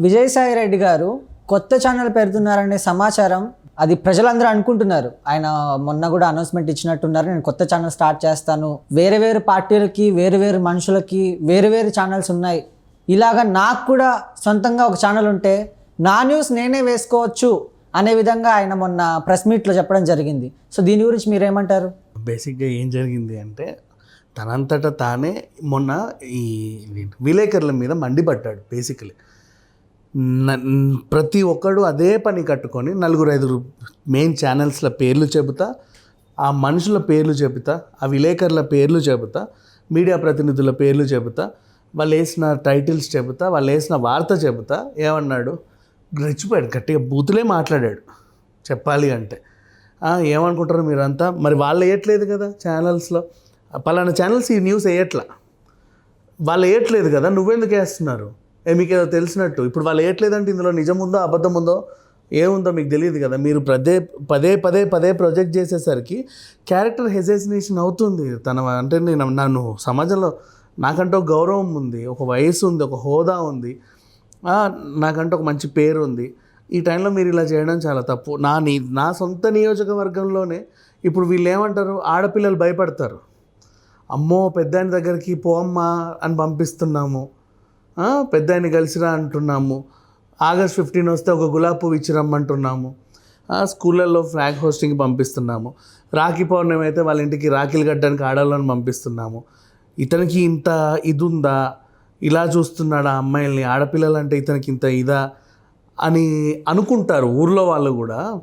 విజయసాయి రెడ్డి గారు కొత్త ఛానల్ పెడుతున్నారనే సమాచారం అది ప్రజలందరూ అనుకుంటున్నారు. ఆయన మొన్న కూడా అనౌన్స్మెంట్ ఇచ్చినట్టున్నారు. నేను కొత్త ఛానల్ స్టార్ట్ చేస్తాను. వేరే వేరే పార్టీలకి వేరు వేరు మనుషులకి వేరు వేరు ఛానల్స్ ఉన్నాయి. ఇలాగ నాకు కూడా సొంతంగా ఒక ఛానల్ ఉంటే నా న్యూస్ నేనే వేసుకోవచ్చు అనే విధంగా ఆయన మొన్న ప్రెస్ మీట్లో చెప్పడం జరిగింది. సో దీని గురించి మీరేమంటారు? బేసిక్గా ఏం జరిగింది అంటే తనంతట తానే మొన్న ఈ విలేకరుల మీద మండిపడ్డాడు బేసికలీ ప్రతి ఒక్కడు అదే పని కట్టుకొని నలుగురు ఐదుగురు మెయిన్ ఛానల్స్ల పేర్లు చెబుతా ఆ మనుషుల పేర్లు చెబుతా ఆ విలేకరుల పేర్లు చెబుతా మీడియా ప్రతినిధుల పేర్లు చెబుతా వాళ్ళు వేసిన టైటిల్స్ చెబుతా వాళ్ళు వేసిన వార్త చెబుతా. ఏమన్నాడు? రెచ్చిపోయాడు గట్టిగా బూతులే మాట్లాడాడు. చెప్పాలి అంటే. ఏమనుకుంటారు మీరంతా? మరి వాళ్ళు వేయట్లేదు కదా ఛానల్స్లో పలానా ఛానల్స్ ఈ న్యూస్ వేయట్లా. వాళ్ళు వేయట్లేదు కదా నువ్వెందుకు వేస్తున్నారు? మీకు ఏదో తెలిసినట్టు. ఇప్పుడు వాళ్ళు వేయట్లేదంటే ఇందులో నిజం ఉందో అబద్ధం ఉందో ఏముందో మీకు తెలియదు కదా. మీరు పదే పదే పదే పదే ప్రొజెక్ట్ చేసేసరికి క్యారెక్టర్ హెజేసినేషన్ అవుతుంది. తన అంటే నేను నన్ను సమాజంలో నాకంటూ ఒక గౌరవం ఉంది ఒక వయసు ఉంది ఒక హోదా ఉంది ఆ, నాకంటూ ఒక మంచి పేరు ఉంది. ఈ టైంలో మీరు ఇలా చేయడం చాలా తప్పు. నా నీ నా సొంత నియోజకవర్గంలోనే ఇప్పుడు వీళ్ళు ఏమంటారు? ఆడపిల్లలు భయపడతారు. అమ్మో పెద్దాని దగ్గరికి పోమ్మా అని పంపిస్తున్నాము. పెద్ద ఆయన కలిసిరా అంటున్నాము. ఆగస్ట్ ఫిఫ్టీన్ వస్తే ఒక గులాబీ పువ్వు ఇచ్చి రమ్మంటున్నాము. స్కూళ్ళల్లో ఫ్లాగ్ హోస్టింగ్ పంపిస్తున్నాము. రాఖీ పౌర్ణమి అయితే వాళ్ళ ఇంటికి రాఖీలు కట్టడానికి ఆడవాళ్ళని పంపిస్తున్నాము. ఇతనికి ఇంత ఇది ఉందా ఇలా చూస్తున్నాడు ఆ అమ్మాయిల్ని? ఆడపిల్లలు అంటే ఇతనికి ఇంత ఇదా? అని అనుకుంటారు ఊర్లో వాళ్ళు కూడా.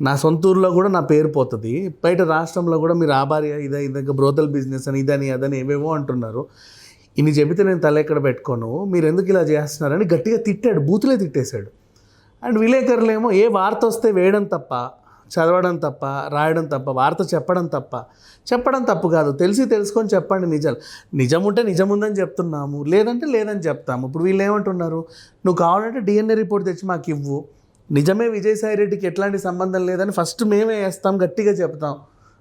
నా సొంత ఊర్లో కూడా నా పేరు పోతుంది. బయట రాష్ట్రంలో కూడా మీరు ఆ భార్య ఇదే ఇదే బ్రోతల్ బిజినెస్ అని ఇదని అదని ఏవేవో అంటున్నారు. ఇన్ని చెబితే నేను తల ఎక్కడ పెట్టుకోను? మీరు ఎందుకు ఇలా చేస్తున్నారని గట్టిగా తిట్టాడు బూతులే తిట్టేశాడు. అండ్ విలేకరులేమో ఏ వార్త వస్తే వేయడం తప్ప చదవడం తప్ప రాయడం తప్ప వార్త చెప్పడం తప్ప చెప్పడం తప్పు కాదు. తెలిసి తెలుసుకొని చెప్పండి నిజాలు నిజం. ఉంటే నిజం ఉందని చెప్తున్నాము లేదంటే లేదని చెప్తాము. ఇప్పుడు వీళ్ళు ఏమంటున్నారు? నువ్వు కావాలంటే డిఎన్ఏ రిపోర్ట్ తెచ్చి మాకు ఇవ్వు. నిజమే విజయసాయి రెడ్డికి ఎట్లాంటి సంబంధం లేదని ఫస్ట్ మేమే వేస్తాం గట్టిగా చెప్తాం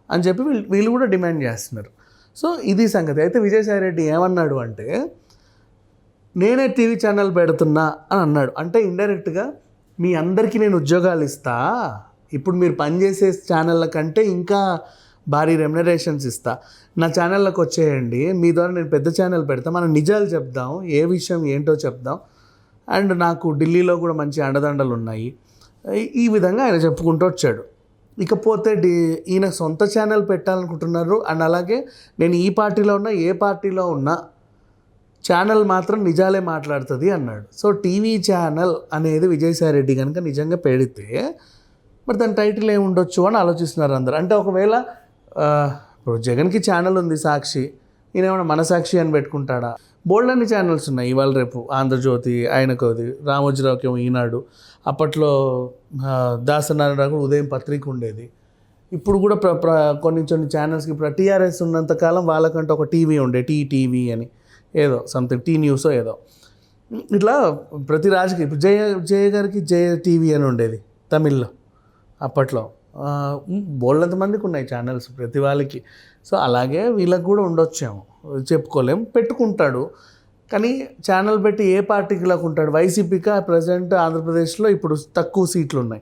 అని చెప్పి వీళ్ళు వీళ్ళు కూడా డిమాండ్ చేస్తున్నారు. సో ఇది సంగతి. అయితే విజయసాయి రెడ్డి ఏమన్నాడు అంటే నేనే టీవీ ఛానల్ పెడుతున్నా అని అన్నాడు. అంటే ఇండైరెక్ట్గా మీ అందరికీ నేను ఉద్యోగాలు ఇస్తా ఇప్పుడు మీరు పనిచేసే ఛానళ్ళ కంటే ఇంకా భారీ రెమ్యునరేషన్స్ ఇస్తా. నా ఛానళ్ళకి వచ్చేయండి మీ ద్వారా నేను పెద్ద ఛానల్ పెడతా మనం నిజాలు చెప్దాం ఏ విషయం ఏంటో చెప్దాం. అండ్ నాకు ఢిల్లీలో కూడా మంచి అండదండలు ఉన్నాయి ఈ- ఈ విధంగా ఆయన చెప్పుకుంటూ వచ్చాడు. ఇకపోతే డి ఈయన సొంత ఛానల్ పెట్టాలనుకుంటున్నారు. అండ్ అలాగే నేను ఈ పార్టీలో ఉన్నా ఏ పార్టీలో ఉన్నా ఛానల్ మాత్రం నిజాలే మాట్లాడుతుంది అన్నాడు. సో టీవీ ఛానల్ అనేది విజయసాయి రెడ్డి కనుక నిజంగా పెడితే మరి దాని టైటిల్ ఏమి ఉండొచ్చు అని ఆలోచిస్తున్నారు అందరు. అంటే ఒకవేళ ఇప్పుడు జగన్కి ఛానల్ ఉంది సాక్షి ఈయన ఏమైనా మనసాక్షి అని పెట్టుకుంటాడా? బోల్డ్ అన్ని ఛానల్స్ ఉన్నాయి ఇవాళ రేపు. ఆంధ్రజ్యోతి ఆయనకోది రామోజీరావుకి ఏమో ఈనాడు. అప్పట్లో దాసనారాయణరావు దాసనారాయణ కూడా ఉదయం పత్రిక ఉండేది. ఇప్పుడు కూడా ప్ర ప్ర కొన్ని కొన్ని ఛానల్స్కి ఇప్పుడు టీఆర్ఎస్ ఉన్నంతకాలం వాళ్ళకంటే ఒక టీవీ ఉండే టీ టీవీ అని. ఏదో సంథింగ్ టీ న్యూస్ ఏదో. ఇట్లా ప్రతి రాజకీయ ఇప్పుడు జయ జయ గారికి జయ టీవీ అని ఉండేది తమిళ్ళో అప్పట్లో. మందికి ఉన్నాయి ఛానల్స్ ప్రతి వాళ్ళకి. సో అలాగే వీళ్ళకి కూడా ఉండొచ్చేమో. చెప్పుకోలేం పెట్టుకుంటాడు. కానీ ఛానల్ పెట్టి ఏ పార్టీకిలకు ఉంటాడు వైసీపీకి ప్రజెంట్ ఆంధ్రప్రదేశ్లో ఇప్పుడు తక్కువ సీట్లు ఉన్నాయి.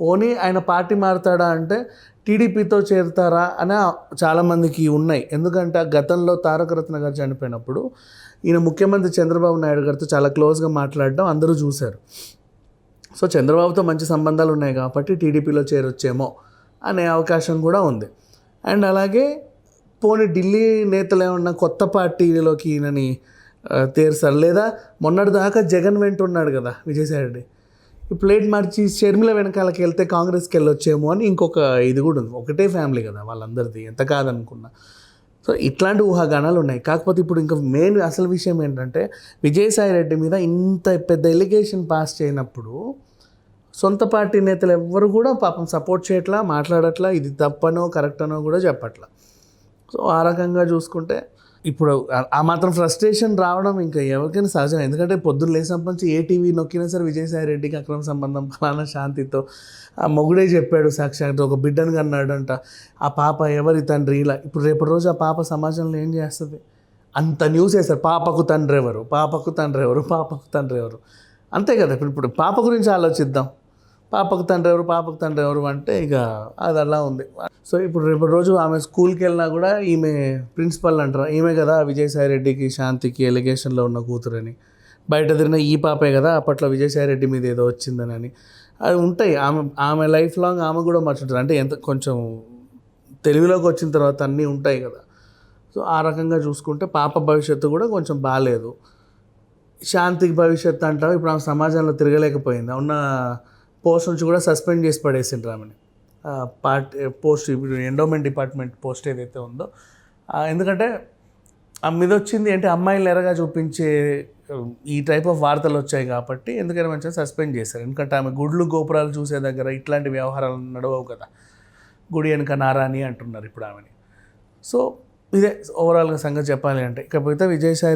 పోనీ ఆయన పార్టీ మారుతాడా అంటే టీడీపీతో చేరుతారా అని చాలామందికి ఉన్నాయి. ఎందుకంటే ఆ గతంలో తారక రత్న గారు చనిపోయినప్పుడు ఈయన ముఖ్యమంత్రి చంద్రబాబు నాయుడు గారితో చాలా క్లోజ్గా మాట్లాడడం అందరూ చూశారు. సో చంద్రబాబుతో మంచి సంబంధాలు ఉన్నాయి కాబట్టి టీడీపీలో చేరొచ్చేమో అనే అవకాశం కూడా ఉంది. అండ్ అలాగే పోనీ ఢిల్లీ నేతలు ఏమన్నా కొత్త పార్టీలోకి ఈయనని ఆ, తీరుస్తారు? లేదా మొన్నటిదాకా జగన్ వెంట ఉన్నాడు కదా విజయసాయి రెడ్డి ఈ ప్లేట్ మార్చి షర్మిల వెనకాలకి వెళ్తే కాంగ్రెస్కి వెళ్ళొచ్చేమో అని ఇంకొక ఇది కూడా ఉంది. ఒకటే ఫ్యామిలీ కదా వాళ్ళందరిది ఎంత కాదనుకున్నా. సో ఇట్లాంటి ఊహాగానాలు ఉన్నాయి. కాకపోతే ఇప్పుడు ఇంకా మెయిన్ అసలు విషయం ఏంటంటే విజయసాయి రెడ్డి మీద ఇంత పెద్ద ఎలిగేషన్ పాస్ చేయనప్పుడు సొంత పార్టీ నేతలు ఎవ్వరు కూడా పాపం సపోర్ట్ చేయట్లా మాట్లాడట్లా ఇది తప్పనో కరెక్ట్ అనో కూడా చెప్పట్లా. సో ఆ రకంగా చూసుకుంటే ఇప్పుడు ఆ- మాత్రం ఫ్రస్ట్రేషన్ రావడం ఇంకా ఎవరికైనా సహజం ఎందుకంటే పొద్దున్న లేచినప్పటి నుంచి ఏ టీవీ నొక్కినా సరే విజయసాయి రెడ్డికి అక్రమ సంబంధం ఫలానా శాంతితో ఆ మొగుడే చెప్పాడు సాక్షాత్ ఒక బిడ్డను కన్నాడంట. ఆ పాప ఎవరి తండ్రి? ఇలా ఇప్పుడు రేపటి రోజు ఆ పాప సమాజంలో ఏం చేస్తుంది? అంత న్యూస్ వేస్తారు పాపకు తండ్రి ఎవరు? పాపకు తండ్రి ఎవరు? పాపకు తండ్రి ఎవరు? అంతే కదా. ఇప్పుడు ఇప్పుడు పాప గురించి ఆలోచిద్దాం. పాపకు తండ్రి ఎవరు పాపకు తండ్రి ఎవరు అంటే ఇక అది అలా ఉంది. సో ఇప్పుడు రేపు రోజు ఆమె స్కూల్కి వెళ్ళినా కూడా ఈమె ప్రిన్సిపల్ అంటారు. ఈమె కదా విజయసాయి రెడ్డికి శాంతికి ఎలిగేషన్లో ఉన్న కూతురని. బయట తిరిగిన ఈ పాపే కదా అప్పట్లో విజయసాయి రెడ్డి మీద ఏదో వచ్చిందని అని. అవి ఉంటాయి. ఆమె ఆమె లైఫ్ లాంగ్ ఆమె కూడా మర్చుంటారు అంటే ఎంత కొంచెం తెలుగులోకి వచ్చిన తర్వాత అన్నీ ఉంటాయి కదా. సో ఆ రకంగా చూసుకుంటే పాప భవిష్యత్తు కూడా కొంచెం బాగాలేదు శాంతికి భవిష్యత్తు అంటావు? ఇప్పుడు ఆమె సమాజంలో తిరగలేకపోయింది? ఉన్న పోస్ట్ నుంచి కూడా సస్పెండ్ చేసి పడేసిండ్రు ఆమెని. పార్ట్ పోస్ట్ ఇప్పుడు ఎండోమెంట్ డిపార్ట్మెంట్ పోస్ట్ ఏదైతే ఉందో ఎందుకంటే ఆ మీద వచ్చింది అంటే అమ్మాయిలు ఎరగా చూపించే ఈ టైప్ ఆఫ్ వార్తలు వచ్చాయి కాబట్టి ఎందుకైనా మంచిగా సస్పెండ్ చేశారు. ఎందుకంటే ఆమె గుడ్లు గోపురాలు చూసే దగ్గర ఇట్లాంటి వ్యవహారాలు నడవవు కదా. గుడి వెనక నారాని అంటున్నారు ఇప్పుడు ఆమెని. సో ఇదే ఓవరాల్గా సంగతి చెప్పాలి అంటే. ఇకపోతే విజయసాయి